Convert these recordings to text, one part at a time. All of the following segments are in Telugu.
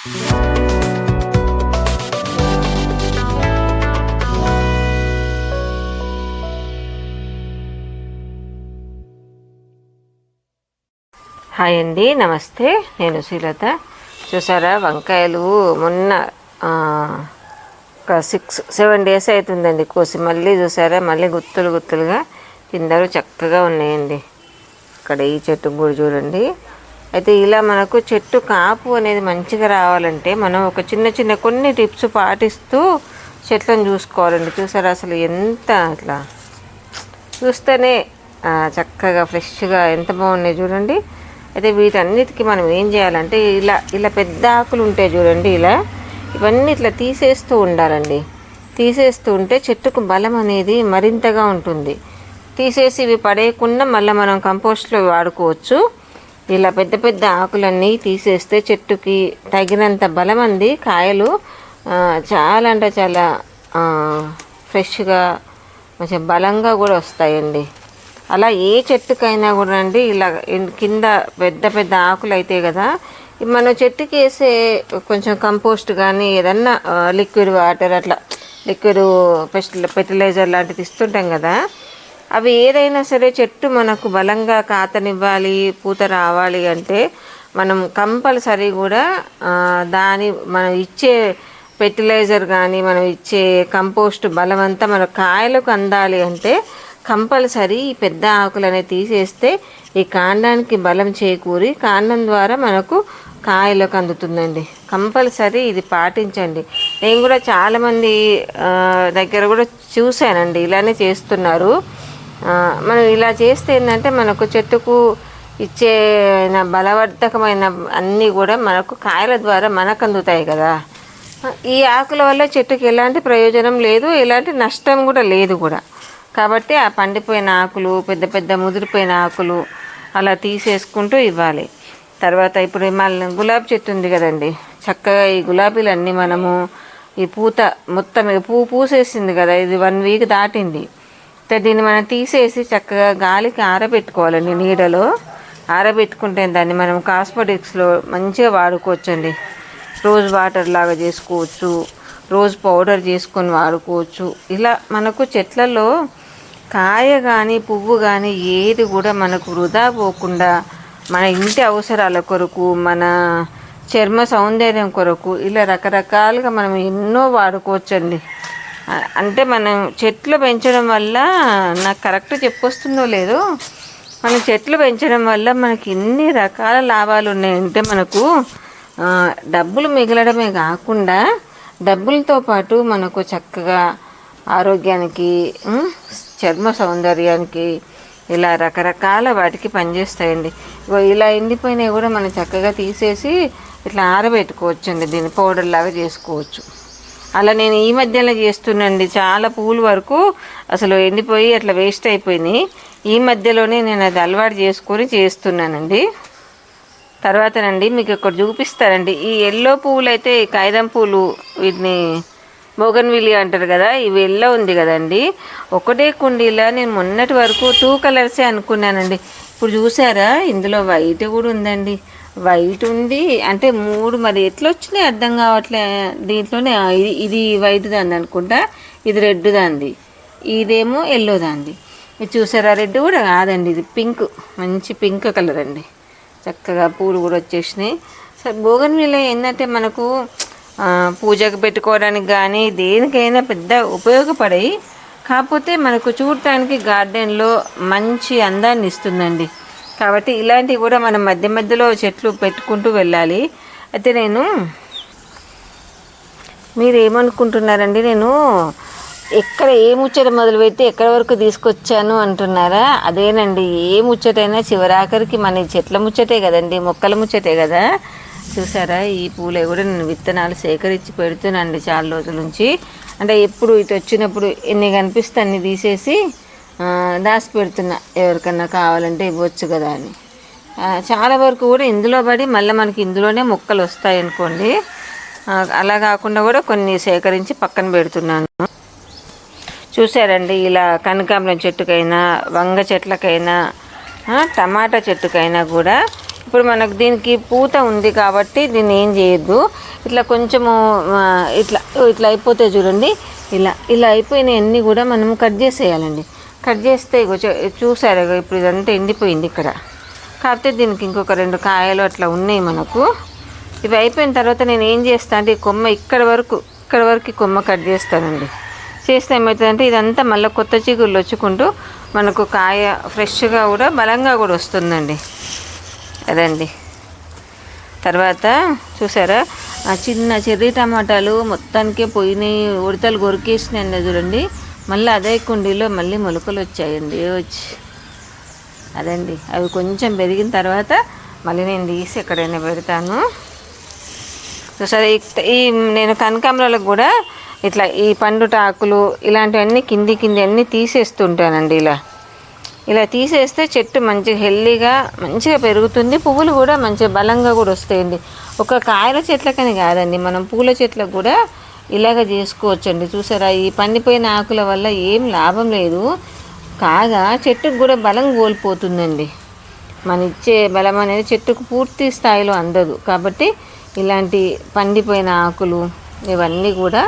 హాయ్ అండి నమస్తే. నేను శ్రీలత. చూసారా వంకాయలు మొన్న ఒక సిక్స్ సెవెన్ డేస్ అవుతుందండి కోసి. మళ్ళీ చూసారా మళ్ళీ గుత్తులు గుత్తులుగా కిందరు చక్కగా ఉన్నాయండి. ఇక్కడ ఈ చెట్టు కూడా చూడండి. అయితే ఇలా మనకు చెట్టు కాపు అనేది మంచిగా రావాలంటే మనం ఒక చిన్న చిన్న కొన్ని టిప్స్ పాటిస్తూ చెట్లను చూసుకోవాలండి. చూసారా అసలు ఎంత అట్లా? చూస్తేనే చక్కగా ఫ్రెష్గా ఎంత బాగున్నాయి చూడండి. అయితే వీటన్నిటికీ మనం ఏం చేయాలంటే ఇలా ఇలా పెద్ద ఆకులు ఉంటాయి చూడండి ఇలా ఇవన్నీ ఇట్లా తీసేస్తూ ఉండాలండి. తీసేస్తూ ఉంటే చెట్టుకు బలం అనేది మరింతగా ఉంటుంది. తీసేసి ఇవి పడేయకుండా మళ్ళీ మనం కంపోస్ట్లో వాడుకోవచ్చు. ఇలా పెద్ద పెద్ద ఆకులన్నీ తీసేస్తే చెట్టుకి తగినంత బలం అంది కాయలు చాలా అంటే చాలా ఫ్రెష్గా కొంచెం బలంగా కూడా వస్తాయండి. అలా ఏ చెట్టుకైనా కూడా అండి ఇలా కింద పెద్ద పెద్ద ఆకులు అయితే కదా మనం మన చెట్టుకి వేసే కొంచెం కంపోస్ట్ కానీ ఏదన్నా లిక్విడ్ వాటర్ అట్లా లిక్విడ్ ఫెర్టిలైజర్ లాంటిది ఇస్తుంటాం కదా అవి ఏదైనా సరే చెట్టు మనకు బలంగా కాతనివ్వాలి పూత రావాలి అంటే మనం కంపల్సరీ కూడా దాని మనం ఇచ్చే ఫెర్టిలైజర్ కానీ మనం ఇచ్చే కంపోస్ట్ బలమంతా మన కాయలకు అందాలి అంటే కంపల్సరీ ఈ పెద్ద ఆకులనే తీసేస్తే ఈ కాండానికి బలం చేకూరి కాండం ద్వారా మనకు కాయలకు అందుతుందండి. కంపల్సరీ ఇది పాటించండి. నేను కూడా చాలామంది దగ్గర కూడా చూశానండి. ఇలానే చేస్తున్నారు. మనం ఇలా చేస్తే ఏంటంటే మనకు చెట్టుకు ఇచ్చే బలవర్ధకమైన అన్నీ కూడా మనకు కాయల ద్వారా మనకు అందుతాయి కదా. ఈ ఆకుల వల్ల చెట్టుకి ఎలాంటి ప్రయోజనం లేదు ఎలాంటి నష్టం కూడా లేదు కూడా. కాబట్టి ఆ పండిపోయిన ఆకులు పెద్ద పెద్ద ముదిరిపోయిన ఆకులు అలా తీసేసుకుంటూ ఇవ్వాలి. తర్వాత ఇప్పుడు మళ్ళీ గులాబీ చెట్టు ఉంది కదండి. చక్కగా ఈ గులాబీలన్నీ మనము ఈ పూత మొత్తం ఇక పువ్వు పూసేసింది కదా. ఇది వన్ వీక్ దాటింది. దీన్ని మనం తీసేసి చక్కగా గాలికి ఆరబెట్టుకోవాలండి నీడలో. ఆరబెట్టుకుంటే దాన్ని మనం కాస్మెటిక్స్లో మంచిగా వాడుకోవచ్చండి. రోజ్ వాటర్ లాగా చేసుకోవచ్చు రోజ్ పౌడర్ చేసుకొని వాడుకోవచ్చు. ఇలా మనకు చెట్లలో కాయ కానీ పువ్వు కానీ ఏది కూడా మనకు వృధా పోకుండా మన ఇంటి అవసరాల కొరకు మన చర్మ సౌందర్యం కొరకు ఇలా రకరకాలుగా మనం ఎన్నో వాడుకోవచ్చండి. అంటే మనం చెట్లు పెంచడం వల్ల నాకు కరెక్ట్ చెప్పొస్తుందో లేదో మనం చెట్లు పెంచడం వల్ల మనకి ఎన్ని రకాల లాభాలు ఉన్నాయంటే మనకు డబ్బులు మిగలడమే కాకుండా డబ్బులతో పాటు మనకు చక్కగా ఆరోగ్యానికి చర్మ సౌందర్యానికి ఇలా రకరకాల వాటికి పనిచేస్తాయండి. ఇలా ఎండిపోయినవి కూడా మనం చక్కగా తీసేసి ఇట్లా ఆరబెట్టుకోవచ్చండి. దీన్ని పౌడర్ లాగా చేసుకోవచ్చు. అలా నేను ఈ మధ్యలో చేస్తున్నానండి. చాలా పూలు వరకు అసలు ఎండిపోయి అట్లా వేస్ట్ అయిపోయినాయి ఈ మధ్యలోనే నేను అది అలవాటు చేసుకొని చేస్తున్నానండి. తర్వాతనండి మీకు ఇక్కడ చూపిస్తారండి ఈ ఎల్లో పువ్వులు అయితే కాగితం పూలు వీటిని బోగన్విల్లి అంటారు కదా ఇవి ఎల్లో ఉంది కదండి. ఒకటే కుండీలో నేను మొన్నటి వరకు టూ కలర్సే అనుకున్నానండి. ఇప్పుడు చూసారా? ఇందులో వైట్ కూడా ఉందండి. వైట్ ఉంది. అంటే మూడు మరి ఎట్లా వచ్చినాయి? అర్థం కావట్లే. దీంట్లోనే ఇది ఇది వైట్ దాన్ని అనుకుంటా. ఇది రెడ్ దాంది ఇదేమో ఎల్లో దాంది ఇది చూసారా? రెడ్ కూడా కాదండి. ఇది పింక్. మంచి పింక్ కలర్ అండి చక్కగా పూలు కూడా వచ్చేసినాయి. సరే బోగన్విల్ల ఏంటంటే మనకు పూజకు పెట్టుకోవడానికి కానీ దేనికైనా పెద్ద ఉపయోగపడాయి. కాకపోతే మనకు చూడటానికి గార్డెన్లో మంచి అందాన్ని ఇస్తుందండి. కాబట్టి ఇలాంటివి కూడా మనం మధ్య మధ్యలో చెట్లు పెట్టుకుంటూ వెళ్ళాలి. అయితే నేను మీరు ఏమనుకుంటున్నారండి నేను ఎక్కడ ఏ ముచ్చట మొదలుపెట్టి ఎక్కడ వరకు తీసుకొచ్చాను అంటున్నారా? అదేనండి ఏ ముచ్చటైనా చివరాఖరికి మన చెట్ల ముచ్చటే కదండి మొక్కల ముచ్చటే కదా? చూసారా ఈ పూలే కూడా నేను విత్తనాలు సేకరించి పెడుతున్నానండి చాలా రోజుల నుంచి. అంటే ఎప్పుడు ఇటు వచ్చినప్పుడు ఎన్ని కనిపిస్తే అన్ని తీసేసి దాసి దాచి పెడుతున్నా. ఎవరికన్నా కావాలంటే ఇవ్వచ్చు కదా అని. చాలా వరకు కూడా ఇందులో పడి మళ్ళీ మనకి ఇందులోనే మొక్కలు వస్తాయి అనుకోండి. అలా కాకుండా కూడా కొన్ని సేకరించి పక్కన పెడుతున్నాను. చూసారండి ఇలా కనకాంబరం చెట్టుకైనా వంగ చెట్లకైనా టమాటా చెట్టుకైనా కూడా ఇప్పుడు మనకు దీనికి పూత ఉంది కాబట్టి దీన్ని ఏం చేయొద్దు. ఇట్లా కొంచెము ఇట్లా ఇట్లా అయిపోతే చూడండి. ఇలా ఇలా అయిపోయినవన్నీ కూడా మనం కట్ చేసేయాలండి. కట్ చేస్తే ఇగో చూసారు ఇప్పుడు ఇదంతా ఎండిపోయింది ఇక్కడ. కాకపోతే దీనికి ఇంకొక రెండు కాయలు అట్లా ఉన్నాయి మనకు. ఇవి అయిపోయిన తర్వాత నేను ఏం చేస్తాను అంటే ఈ కొమ్మ ఇక్కడ వరకు ఇక్కడ వరకు కొమ్మ కట్ చేస్తానండి. చేస్తే ఏమవుతుందంటే ఇదంతా మళ్ళీ కొత్త చిగుళ్ళు వచ్చుకుంటూ మనకు కాయ ఫ్రెష్గా కూడా బలంగా కూడా వస్తుందండి. అదండి. తర్వాత చూసారా ఆ చిన్న చెర్రీ టమాటాలు మొత్తానికే పోయినాయి ఉడతలు కొరికేసినాయండి చూడండి. మళ్ళీ అదే కుండీలో మళ్ళీ మొలకలు వచ్చాయండి. వచ్చి అదండి. అవి కొంచెం పెరిగిన తర్వాత మళ్ళీ నేను తీసి ఎక్కడైనా పెడతాను. సరే ఈ నేను కనకాంబరాలకు కూడా ఇట్లా ఈ పండు ఇలాంటివన్నీ కింది కింది అన్నీ తీసేస్తుంటానండి ఇలా. ఇలా తీసేస్తే చెట్టు మంచిగా హెల్దీగా మంచిగా పెరుగుతుంది. పువ్వులు కూడా మంచిగా బలంగా కూడా వస్తాయండి. ఒక కాయల చెట్లకని కాదండి. మనం పూల చెట్లకు కూడా ఇలాగ చేసుకోవచ్చండి. చూసారా ఈ పండిపోయిన ఆకుల వల్ల ఏం లాభం లేదు. కాగా చెట్టుకు కూడా బలం కోల్పోతుందండి. మన ఇచ్చే బలం అనేది చెట్టుకు పూర్తి స్థాయిలో అందదు. కాబట్టి ఇలాంటి పండిపోయిన ఆకులు ఇవన్నీ కూడా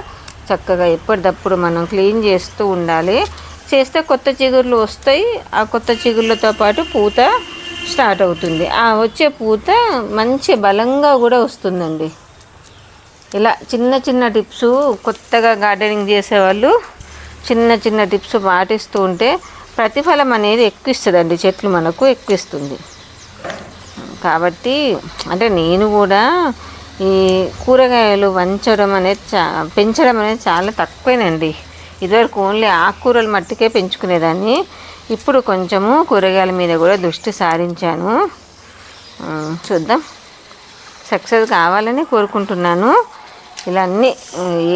చక్కగా ఎప్పటికప్పుడు మనం క్లీన్ చేస్తూ ఉండాలి. చేస్తే కొత్త చిగుర్లు వస్తాయి. ఆ కొత్త చిగుర్లతో పాటు పూత స్టార్ట్ అవుతుంది. ఆ వచ్చే పూత మంచి బలంగా కూడా వస్తుందండి. ఇలా చిన్న చిన్న టిప్స్ కొత్తగా గార్డెనింగ్ చేసేవాళ్ళు చిన్న చిన్న టిప్స్ పాటిస్తూ ఉంటే ప్రతిఫలం అనేది ఎక్కువ ఇస్తుందండి. చెట్లు మనకు ఎక్కువ ఇస్తుంది. కాబట్టి అంటే నేను కూడా ఈ కూరగాయలు వంచడం అనేది చా పెంచడం అనేది చాలా తక్కువేనండి. ఇదివరకు ఓన్లీ ఆకుకూరలు మట్టికే పెంచుకునేదాన్ని. ఇప్పుడు కొంచెము కూరగాయల మీద కూడా దృష్టి సారించాను. చూద్దాం. సక్సెస్ కావాలని కోరుకుంటున్నాను. ఇలా అన్నీ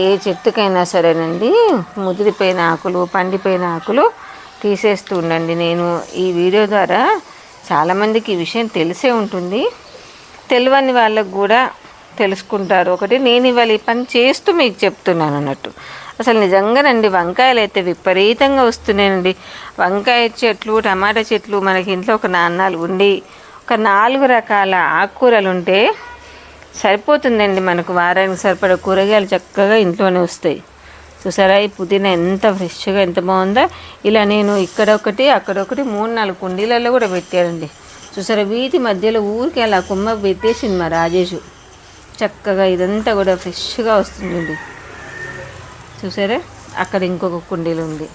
ఏ చెట్టుకైనా సరేనండి ముదిరిపోయిన ఆకులు పండిపోయిన ఆకులు తీసేస్తూ ఉండండి. నేను ఈ వీడియో ద్వారా చాలామందికి ఈ విషయం తెలిసే ఉంటుంది. తెలియని వాళ్ళకు కూడా తెలుసుకుంటారు. ఒకటి నేను ఇవాళ ఈ పని చేస్తూ మీకు చెప్తున్నాను అన్నట్టు. అసలు నిజంగానండి వంకాయలు అయితే విపరీతంగా వస్తున్నాయండి. వంకాయ చెట్లు టమాటా చెట్లు మనకి ఇంట్లో ఒక నాన్నాలు ఉండి ఒక నాలుగు రకాల ఆకుకూరలు ఉంటే సరిపోతుందండి మనకు వారానికి సరిపడే కూరగాయలు చక్కగా ఇంట్లోనే వస్తాయి. చూసారా ఈ పుదీనా ఎంత ఫ్రెష్గా ఎంత బాగుందో. ఇలా నేను ఇక్కడ ఒకటి అక్కడ ఒకటి మూడు నాలుగు కుండీలలో కూడా పెట్టానండి. చూసారా వీటి మధ్యలో ఊరికి అలా కొమ్మ పెట్టేసింది మా రాజేషు. చక్కగా ఇదంతా కూడా ఫ్రెష్గా వస్తుందండి. చూసారా? అక్కడ ఇంకొక కుండీలు ఉంది.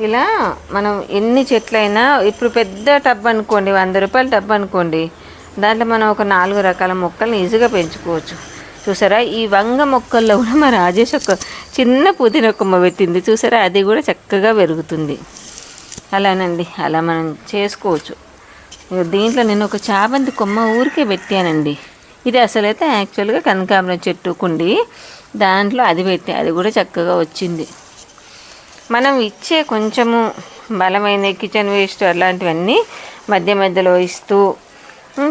ఇలా మనం ఎన్ని చెట్లైనా ఇప్పుడు పెద్ద టబ్ అనుకోండి వంద రూపాయల టబ్ అనుకోండి దాంట్లో మనం ఒక నాలుగు రకాల మొక్కల్ని ఈజీగా పెంచుకోవచ్చు. చూసారా? ఈ వంగ మొక్కల్లో కూడా మా రాజేష్ ఒక చిన్న పుదీనా కొమ్మ పెట్టింది. చూసారా? అది కూడా చక్కగా పెరుగుతుంది. అలానండి. అలా మనం చేసుకోవచ్చు. దీంట్లో నేను ఒక చాపంతి కొమ్మ ఊరికే పెట్టానండి. ఇది అసలైతే యాక్చువల్గా కనకాంబరం చెట్టు కుండి. దాంట్లో అది పెట్టా. అది కూడా చక్కగా వచ్చింది. మనం ఇచ్చే కొంచెము బలమైన కిచెన్ వేస్ట్ అలాంటివన్నీ మధ్య మధ్యలో ఇస్తూ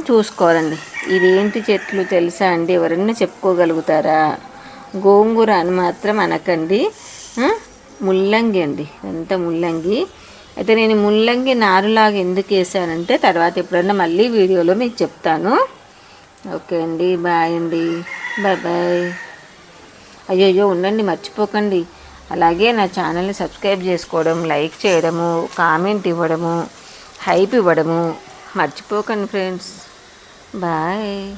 చూసుకోవాలండి. ఇదేంటి చెట్లు తెలుసా అండి? ఎవరన్నా చెప్పుకోగలుగుతారా? గోంగూర అని మాత్రం అనకండి. ముల్లంగి అండి. ఎంత ముల్లంగి. అయితే నేను ముల్లంగి నారులాగా ఎందుకు వేసానంటే తర్వాత ఎప్పుడన్నా మళ్ళీ వీడియోలో మీకు చెప్తాను. ఓకే అండి బాయ్ అండి. Bye bye. అయ్యయ్యో ఉండండి మర్చిపోకండి. అలాగే నా ఛానల్ని సబ్స్క్రైబ్ చేసుకోవడం లైక్ చేయడము కామెంట్ ఇవ్వడము హైప్ ఇవ్వడము మర్చిపోకండి ఫ్రెండ్స్. బాయ్.